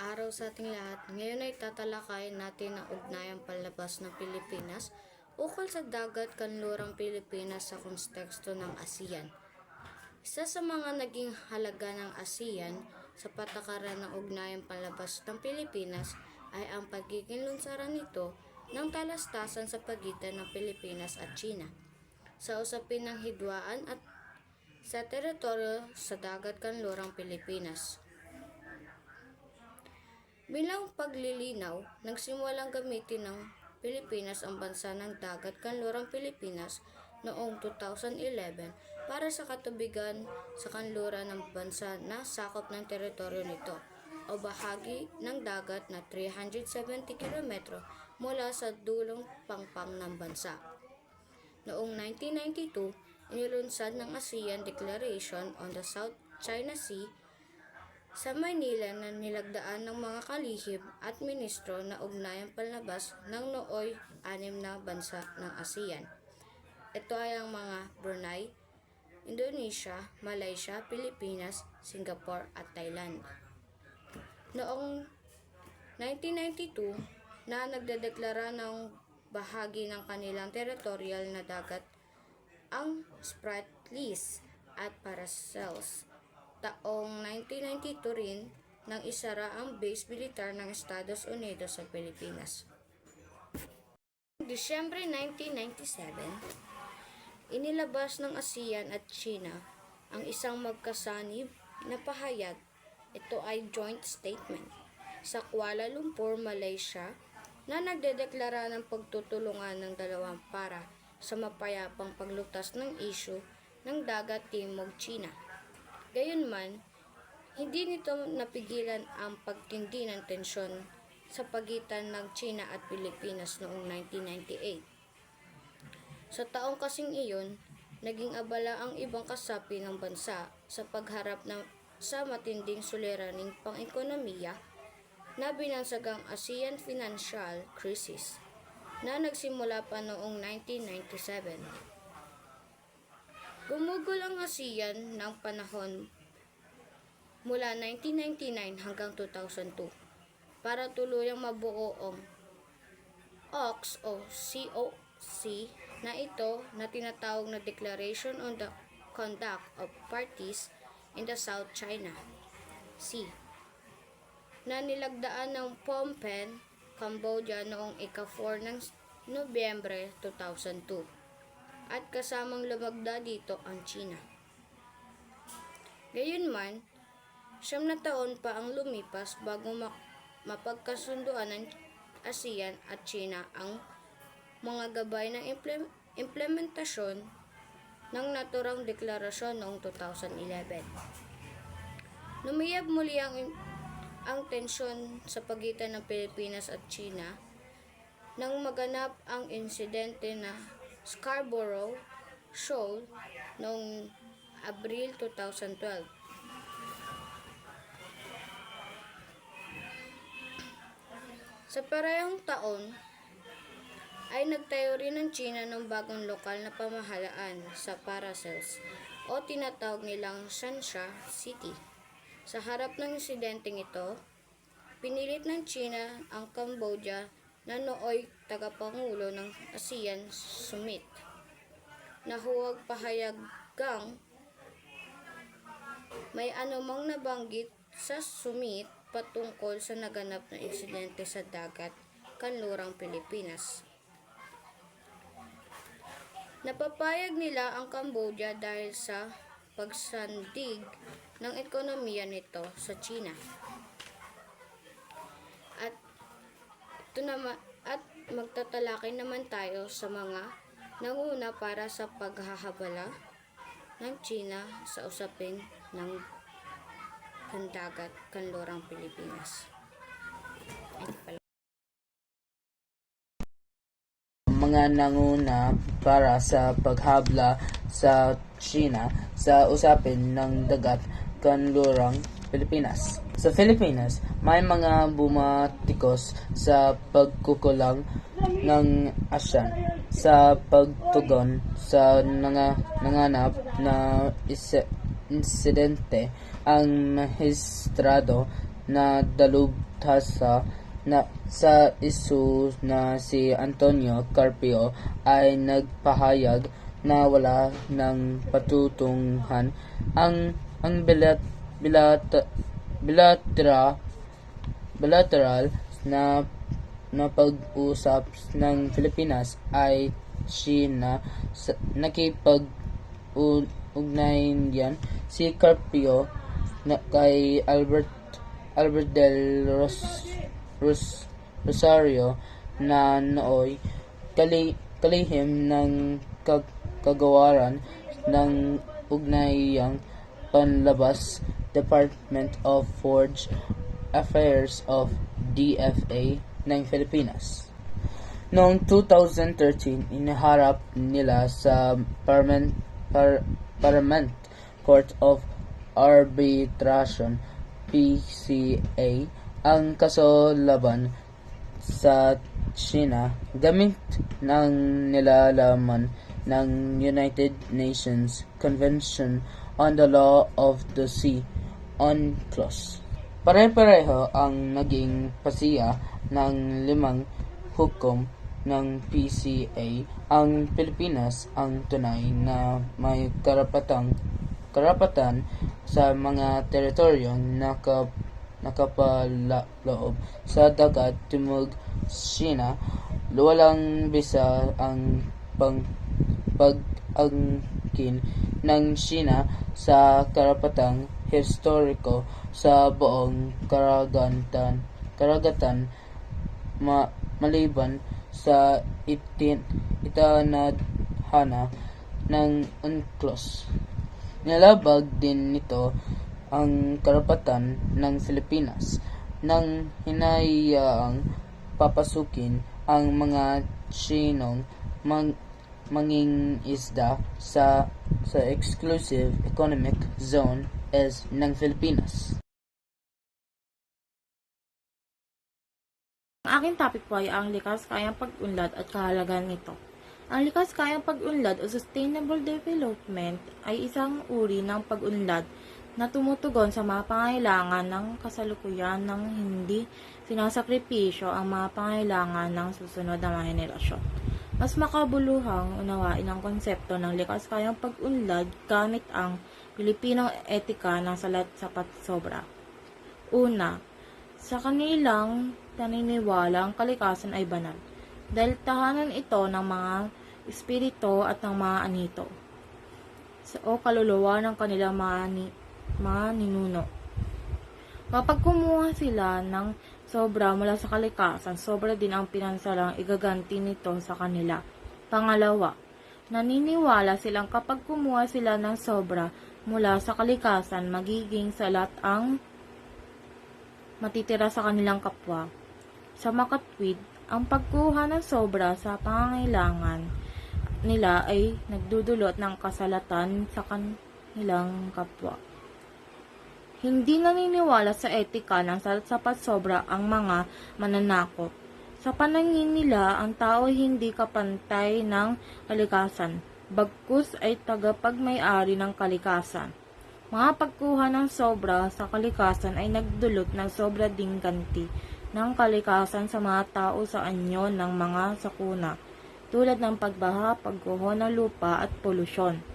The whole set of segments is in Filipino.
araw sa ating lahat. Ngayon ay tatalakayin natin ang ugnayang palabas ng Pilipinas ukol sa dagat kanlurang Pilipinas sa konteksto ng ASEAN. Isa sa mga naging halaga ng ASEAN sa patakaran ng ugnayang palabas ng Pilipinas ay ang pagiging lunsaran nito ng talastasan sa pagitan ng Pilipinas at China sa usapin ng hidwaan at sa teritoryo sa dagat kanlurang Pilipinas. Bilang paglilinaw, nagsimulang gamitin ng Pilipinas ang bansa ng dagat kanlurang Pilipinas noong 2011 para sa katubigan sa kanluran ng bansa na sakop ng teritoryo nito o bahagi ng dagat na 370 km mula sa dulong pangpang ng bansa. Noong 1992, inilunsad ng ASEAN Declaration on the South China Sea sa Maynila na nilagdaan ng mga kalihim at ministro na ugnayang palabas ng nooy anim na bansa ng ASEAN. Ito ay ang mga Brunei, Indonesia, Malaysia, Pilipinas, Singapore at Thailand. Noong 1992 na nagdedeklara ng bahagi ng kanilang territorial na dagat ang Spratlys at Paracels taong 1992 rin nang isara ang base militar ng Estados Unidos sa Pilipinas. Disyembre 1997, inilabas ng ASEAN at China ang isang magkasanib na pahayag. Ito ay joint statement sa Kuala Lumpur, Malaysia na nagdedeklara ng pagtutulungan ng dalawang para sa mapayapang paglutas ng isyu ng dagat timog China. Gayunman, hindi nito napigilan ang pagtindi ng tensyon sa pagitan ng China at Pilipinas noong 1998. Sa taong kasing iyon, naging abala ang ibang kasapi ng bansa sa pagharap ng sa matinding suliraning pang-ekonomiya na binansagang ASEAN Financial Crisis na nagsimula pa noong 1997. Gumugol ang ASEAN ng panahon mula 1999 hanggang 2002 para tuluyang mabuo ang OX o COC na ito na tinatawag na Declaration on the Conduct of Parties in the South China Sea na nilagdaan ng Phnom Penh, Cambodia noong ika-4 ng Nobyembre 2002 at kasamang lumagda dito ang China. Gayunman, siyam na taon pa ang lumipas bago ma- mapagkasunduan ng ASEAN at China ang mga gabay ng imple- implementasyon ng naturang deklarasyon noong 2011. Lumiyab muli ang, ang tensyon sa pagitan ng Pilipinas at China nang maganap ang insidente na Scarborough Shoal noong Abril 2012. Sa parehong taon, ay nagtayo rin ng China ng bagong lokal na pamahalaan sa Paracels o tinatawag nilang Shansha City. Sa harap ng insidenteng ito, pinilit ng China ang Cambodia na nooy tagapangulo ng ASEAN Summit na huwag pahayagang may anumang nabanggit sa summit patungkol sa naganap na insidente sa dagat kanlurang Pilipinas. Napapayag nila ang Cambodia dahil sa pagsandig ng ekonomiya nito sa China. At ito at magtatalakay naman tayo sa mga nanguna para sa paghahabala ng China sa usapin ng pandagat kanlurang Pilipinas. Mga nanguna para sa paghabla sa China sa usapin ng dagat kanlurang Pilipinas. Sa Pilipinas, may mga bumatikos sa pagkukulang ng asyan sa pagtugon sa nanga, nanganap na ise- insidente ang mahistrado na dalubhasa na sa isu na si Antonio Carpio ay nagpahayag na wala ng patutunguhan ang ang bilat bilat bilatera bilateral na na pag-usap ng Pilipinas ay China. Sa, nakipag u- ugnayan si Carpio na kay Albert Albert del Ros, Ros, Rosario na nooy kali, kalihim ng kag, kagawaran ng ugnayang panlabas Department of Forge Affairs of DFA ng Pilipinas. Noong 2013, iniharap nila sa Parliament, Par, Parliament Court of Arbitration PCA ang kaso laban sa China gamit ng nilalaman ng United Nations Convention on the Law of the Sea UNCLOS. Pare-pareho ang naging pasiya ng limang hukom ng PCA. Ang Pilipinas ang tunay na may karapatang karapatan sa mga teritoryong naka, nakapaloob sa dagat timog China. Walang bisa ang pang, pag-angkin ng China sa karapatang historiko sa buong karagatan karagatan ma, maliban sa itin, itanadhana ng UNCLOS. Nilabag din nito ang karapatan ng Pilipinas nang hinayaang papasukin ang mga Chinong mang, manging isda sa sa exclusive economic zone is ng Pilipinas. Ang aking topic po ay ang likas kayang pag-unlad at kahalagahan nito. Ang likas kayang pag-unlad o sustainable development ay isang uri ng pag-unlad na tumutugon sa mga pangailangan ng kasalukuyan ng hindi sinasakripisyo ang mga pangailangan ng susunod na mga henerasyon. Mas makabuluhang unawain ang konsepto ng likas kayang pag-unlad gamit ang Pilipinong etika ng salat sapat sobra. Una, sa kanilang paniniwala ang kalikasan ay banal, dahil tahanan ito ng mga espiritu at ng mga anito, sa- o kaluluwa ng kanilang mga, ni- mga ninuno. Kapag kumuha sila ng sobra mula sa kalikasan, sobra din ang pinansalang igaganti nito sa kanila. Pangalawa, naniniwala silang kapag kumuha sila ng sobra mula sa kalikasan, magiging salat ang matitira sa kanilang kapwa. Sa makatwid, ang pagkuha ng sobra sa pangangailangan nila ay nagdudulot ng kasalatan sa kanilang kapwa. Hindi naniniwala sa etika ng sapat sobra ang mga mananakop. Sa panangin nila, ang tao ay hindi kapantay ng kalikasan, bagkus ay tagapagmay-ari ng kalikasan. Mga pagkuha ng sobra sa kalikasan ay nagdulot ng sobra ding ganti ng kalikasan sa mga tao sa anyo ng mga sakuna, tulad ng pagbaha, pagguho ng lupa at polusyon.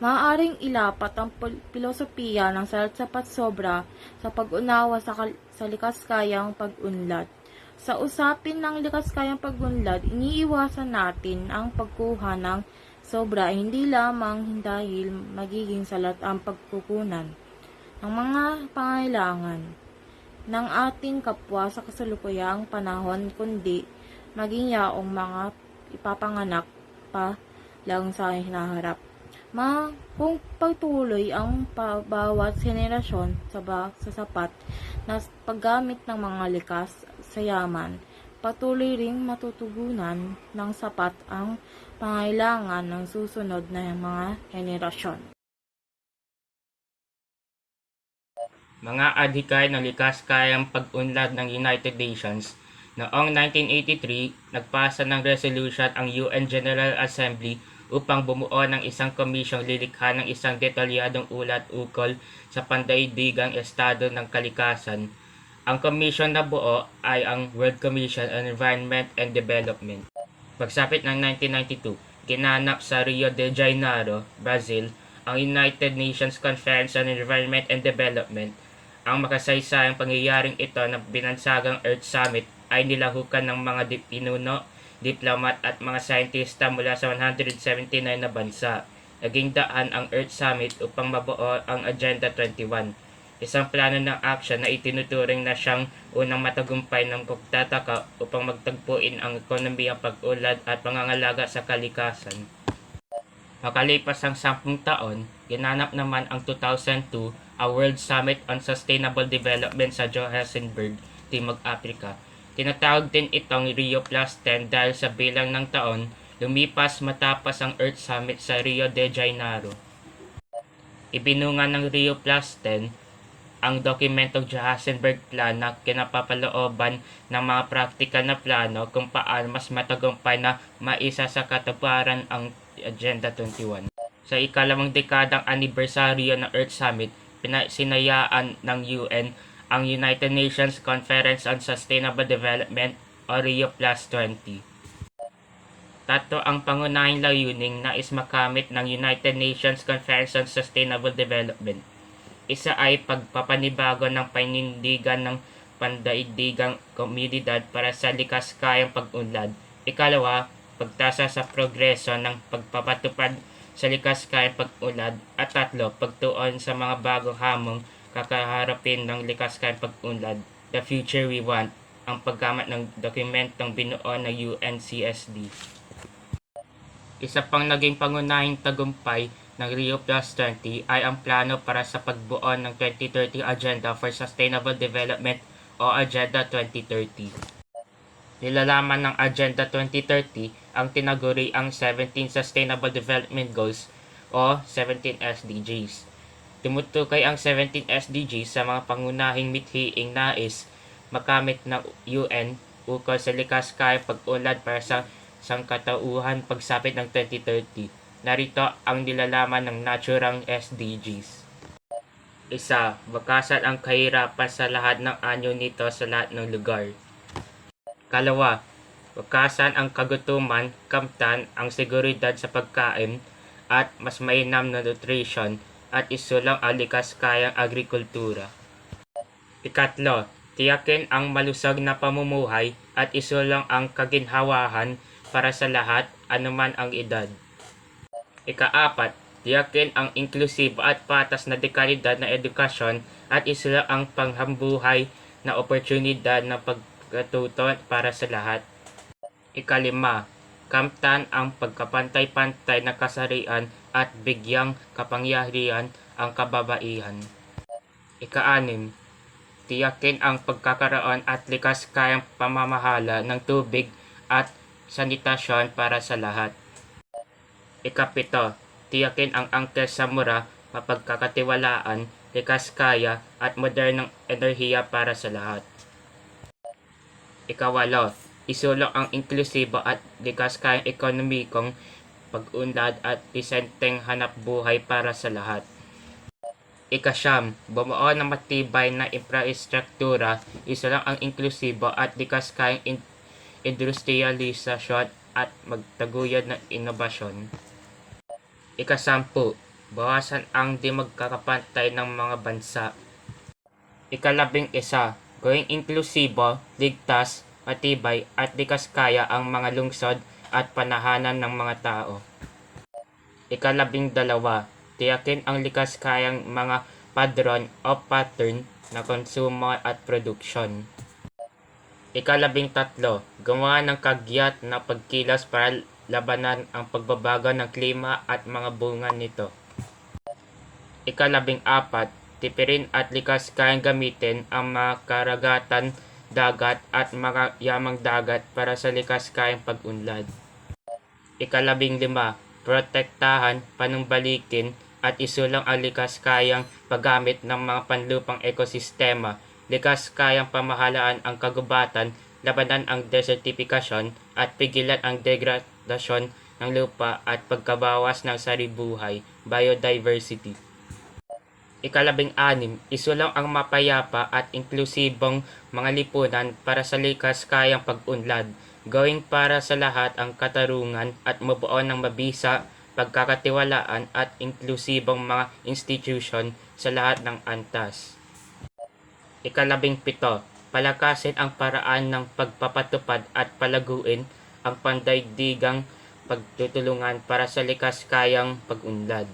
Maaaring ilapat ang pil- pilosopiya ng sapat sobra sa pag-unawa sa, sa likas kayang pag-unlad. Sa usapin ng likas kayang pag-unlad, iniiwasan natin ang pagkuha ng sobra hindi lamang dahil magiging salat ang pagkukunan ng mga pangailangan ng ating kapwa sa kasalukuyang panahon kundi maging yaong mga ipapanganak pa lang sa hinaharap. Ma, kung pagtuloy ang bawat henerasyon sa, ba, sa sapat na paggamit ng mga likas sa yaman, patuloy ring matutugunan ng sapat ang pangailangan ng susunod na mga henerasyon. mga adhikay ng likas kayang pag-unlad ng United Nations, noong 1983, nagpasa ng resolution ang UN General Assembly upang bumuo ng isang komisyong lilikha ng isang detalyadong ulat ukol sa pandaigdigang estado ng kalikasan. Ang komisyon na buo ay ang World Commission on Environment and Development. Pagsapit ng 1992, ginanap sa Rio de Janeiro, Brazil, ang United Nations Conference on Environment and Development. Ang makasaysayang pangyayaring ito na binansagang Earth Summit ay nilahukan ng mga pinuno, diplomat at mga sayentista mula sa 179 na bansa. Naging daan ang Earth Summit upang mabuo ang Agenda 21 isang plano ng action na itinuturing na siyang unang matagumpay ng pagtataka upang magtagpuin ang ekonomiyang pag-ulad at pangangalaga sa kalikasan. Makalipas ang sampung taon, ginanap naman ang 2002 ang World Summit on Sustainable Development sa Johannesburg, Timog Africa. Tinatawag din itong Rio Plus 10 dahil sa bilang ng taon, lumipas matapos ang Earth Summit sa Rio de Janeiro. Ibinunga ng Rio Plus 10 ang dokumentong Johannesburg Plan na kinapapalooban ng mga praktikal na plano kung paano mas matagumpay na maisa sa katuparan ang Agenda 21. Sa ikalawang dekadang anibersaryo ng Earth Summit, pinasinayaan ng UN ang United Nations Conference on Sustainable Development o Rio Plus 20. Tatlo ang pangunahing layuning nais makamit ng United Nations Conference on Sustainable Development. Isa ay pagpapanibago ng panindigan ng pandaigdigang komunidad para sa likas kayang pag-unlad. Ikalawa, pagtasa sa progreso ng pagpapatupad sa likas kayang pag-unlad. At tatlo, pagtuon sa mga bagong hamong kakaharapin ng likas kayang pag-unlad. The Future We Want, ang paggamit ng dokumentong binuo ng UNCSD. Isa pang naging pangunahing tagumpay ng Rio Plus 20 ay ang plano para sa pagbuo ng 2030 Agenda for Sustainable Development o Agenda 2030. Nilalaman ng Agenda 2030 ang tinaguri ang 17 Sustainable Development Goals o 17 SDGs. Tumutukoy ang 17 SDGs sa mga pangunahing mithiing nais makamit ng UN ukol sa likas kaya pag-unlad para sa sangkatauhan pagsapit ng 2030. Narito ang nilalaman ng naturang SDGs. Isa, bakasan ang kahirapan sa lahat ng anyo nito sa lahat ng lugar. Kalawa, bakasan ang kagutuman, kamtan, ang seguridad sa pagkain, at mas mainam na nutrition, at isulang ang likas kayang agrikultura. Ikatlo, tiyakin ang malusog na pamumuhay at isulang ang kaginhawahan para sa lahat, anuman ang edad. Ikaapat, tiyakin ang inklusibo at patas na dekalidad na edukasyon at isulang ang panghambuhay na oportunidad na pagkatuto para sa lahat. Ikalima, kamtan ang pagkapantay-pantay na kasarian at bigyang kapangyarihan ang kababaihan. Ikaanim, tiyakin ang pagkakaroon at likas kayang pamamahala ng tubig at sanitasyon para sa lahat. Ikapito, tiyakin ang angkes sa mura, mapagkakatiwalaan, likas kaya at modernong enerhiya para sa lahat. Ikawalo, isulong ang inklusibo at likas kayang ekonomikong pag-unlad at disenteng hanap buhay para sa lahat. Ikasyam, bumuo ng matibay na infrastruktura, isulang ang inklusibo at likas kayang in- industrialisasyon at magtaguyod ng inobasyon. Ikasampu, bawasan ang di magkakapantay ng mga bansa. Ikalabing isa, gawing inklusibo, ligtas, matibay at likas kaya ang mga lungsod at panahanan ng mga tao. Ikalabing dalawa, tiyakin ang likas kayang mga padron o pattern na konsumo at produksyon. Ikalabing tatlo, gumawa ng kagyat na pagkilos para labanan ang pagbabago ng klima at mga bunga nito. Ikalabing apat, tipirin at likas kayang gamitin ang mga karagatan, dagat at mga yamang dagat para sa likas kayang pag-unlad. Ikalabing lima, protektahan, panumbalikin at isulang ang likas kayang paggamit ng mga panlupang ekosistema likas kayang pamahalaan ang kagubatan, labanan ang desertifikasyon at pigilan ang degradasyon ng lupa at pagkabawas ng saribuhay, biodiversity. Ikalabing anim, isulang ang mapayapa at inklusibong mga lipunan para sa likas kayang pag-unlad, gawing para sa lahat ang katarungan at mabuo ng mabisa, pagkakatiwalaan at inklusibong mga institution sa lahat ng antas. Ikalabing pito, palakasin ang paraan ng pagpapatupad at palaguin ang pandaigdigang pagtutulungan para sa likas kayang pag-unlad.